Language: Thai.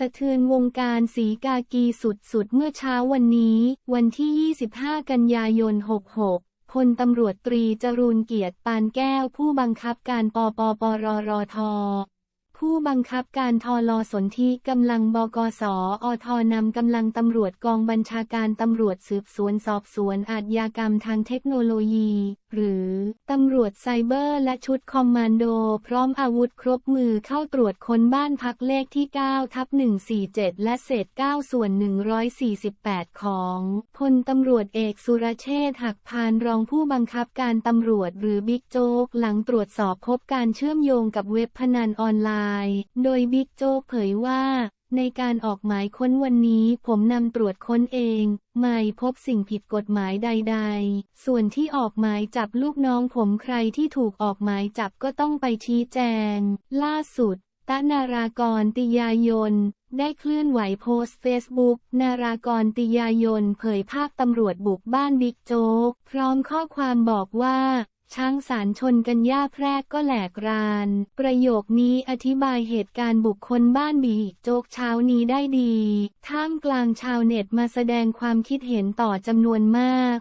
สะเทือนวงการสีกากีสุดๆ เมื่อเช้าวันนี้ วันที่ 25 กันยายน 66 พลตำรวจตรีจรูนเกียรติปานแก้วผู้บังคับการปปปรรทผู้บังคับการทลสนธิกำลังบกสอทนำกำลังตำรวจกองบัญชาการตำรวจสืบสวนสอบสวนอาชญากรรมทางเทคโนโลยี หรือ ตำรวจไซเบอร์และชุดคอมมานโด พร้อมอาวุธครบมือเข้าตรวจค้นบ้านพักเลขที่9ทับ147 และเศษ 9 ส่วน 148 ของพลตำรวจเอกสุรเชษฐหักพานรองผู้บังคับการตำรวจหรือบิ๊กโจ๊กหลังตรวจสอบพบการเชื่อมโยงกับเว็บพนันออนไลน์ โดยบิ๊กโจ๊กเผยว่า ในการออกหมายค้นวันนี้ผมนำตรวจค้นเอง ไม่พบสิ่งผิดกฎหมายใด ๆ ส่วนที่ออกหมายจับลูกน้องผมใครที่ถูกออกหมายจับก็ต้องไปชี้แจง ล่าสุดตะนารากรติยายน ได้เคลื่อนไหวโพสต์เฟซบุ๊กนารากรติยายน เผยภาพตำรวจบุกบ้านบิ๊กโจ๊ก พร้อมข้อความบอกว่า ช้างสารชนกันย่าแพรกก็แหลกราน ประโยคนี้อธิบายเหตุการณ์บุคคลบ้านบีโจกเช้านี้ได้ดี ท่ามกลางชาวเน็ตมาแสดงความคิดเห็นต่อจำนวนมาก